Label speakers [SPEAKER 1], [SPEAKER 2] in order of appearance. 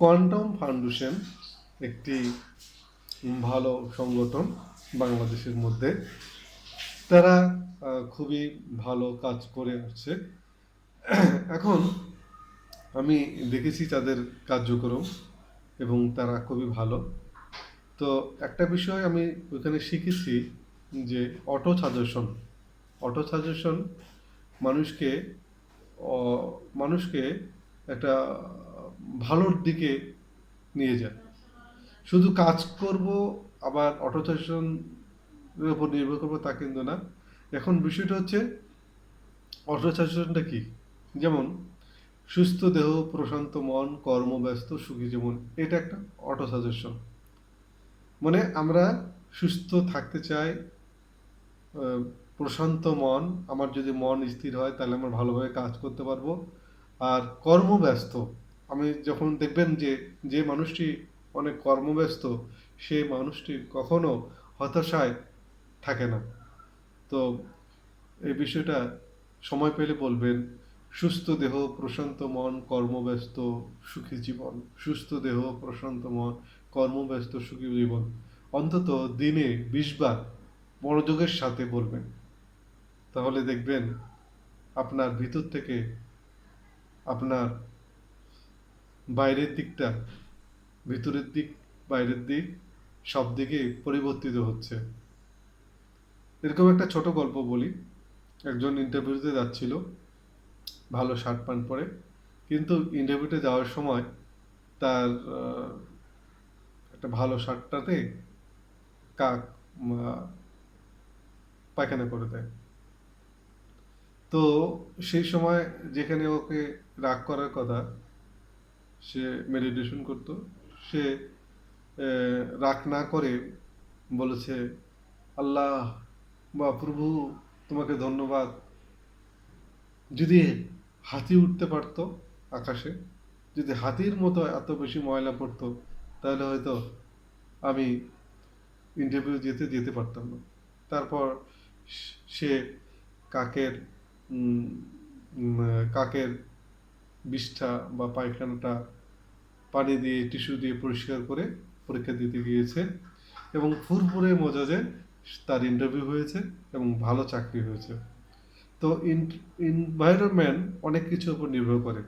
[SPEAKER 1] Quantum foundation একটি ভালো সংগঠন বাংলাদেশের মধ্যে। তারা খুবই ভালো কাজ করে আসছে। এখন আমি দেখেছি তাদের কার্যক্রম এবং তারা খুবই ভালো। তো একটা বিষয় আমি ওখানে শিখেছি যে অটো সাজেশন অটো সাজেশন মানুষকে মানুষকে একটা ভালোর দিকে নিয়ে যায় শুধু কাজ করব, আবার অটো সাজেশনের উপর নির্ভর করব তা কিন্তু না। এখন বিষয়টা হচ্ছে অটো সাজেশনটা কি? যেমন, সুস্থ দেহ, প্রশান্ত মন, কর্মব্যস্ত, সুখী জীবন, এটা একটা অটো সাজেশন মানে আমরা সুস্থ থাকতে চাই প্রশান্ত মন, আমার যদি মন স্থির হয়, তাহলে আমরা ভালোভাবে কাজ করতে পারব। আর কর্মব্যস্ত আমি যখন দেখবেন যে যে মানুষটি অনেক কর্মব্যস্ত, সে মানুষটি কখনো হতাশায় থাকে না। তো এই বিষয়টা সময় পেলে বলবেন, সুস্থ দেহ, প্রশান্ত মন, কর্মব্যস্ত, সুখী জীবন। সুস্থ দেহ, প্রশান্ত মন, কর্মব্যস্ত, সুখী জীবন। অন্তত দিনে বিশ বার মনোযোগের সাথে বলবেন। তাহলে দেখবেন, আপনার ভিতর থেকে আপনার বাইরের দিকটা, ভিতরের দিক, বাইরের দিক, সব দিকে পরিবর্তিত হচ্ছে। এরকম একটা ছোট গল্প বলি। একজন ইন্টারভিউতে যাচ্ছিল, ভালো শার্ট প্যান্ট পরে। কিন্তু ইন্টারভিউতে যাওয়ার সময় তার একটা ভালো শার্টটাতে কাক পায়খানা করে দেয়। তো সেই সময় যেখানে ওকে রাগ করার কথা সে মেডিটেশন করতো। সে রাগ না করে বলেছে, আল্লাহ বা প্রভু, তোমাকে ধন্যবাদ। যদি হাতি উঠতে পারতো আকাশে, যদি হাতির মতো এত বেশি ময়লা পড়তো, তাহলে হয়তো আমি ইন্টারভিউ যেতে যেতে পারতাম না। তারপর সে কাকের কাকের বিষ্ঠা বা পায়খানাটা পানি দিয়ে, টিস্যু দিয়ে পরিষ্কার করে পরীক্ষা দিতে গিয়েছে এবং ফুরফুরে মজাজে তার ইন্টারভিউ হয়েছে এবং ভালো চাকরি হয়েছে। তো ইনভায়রনমেন্ট অনেক কিছুর উপর নির্ভর করে।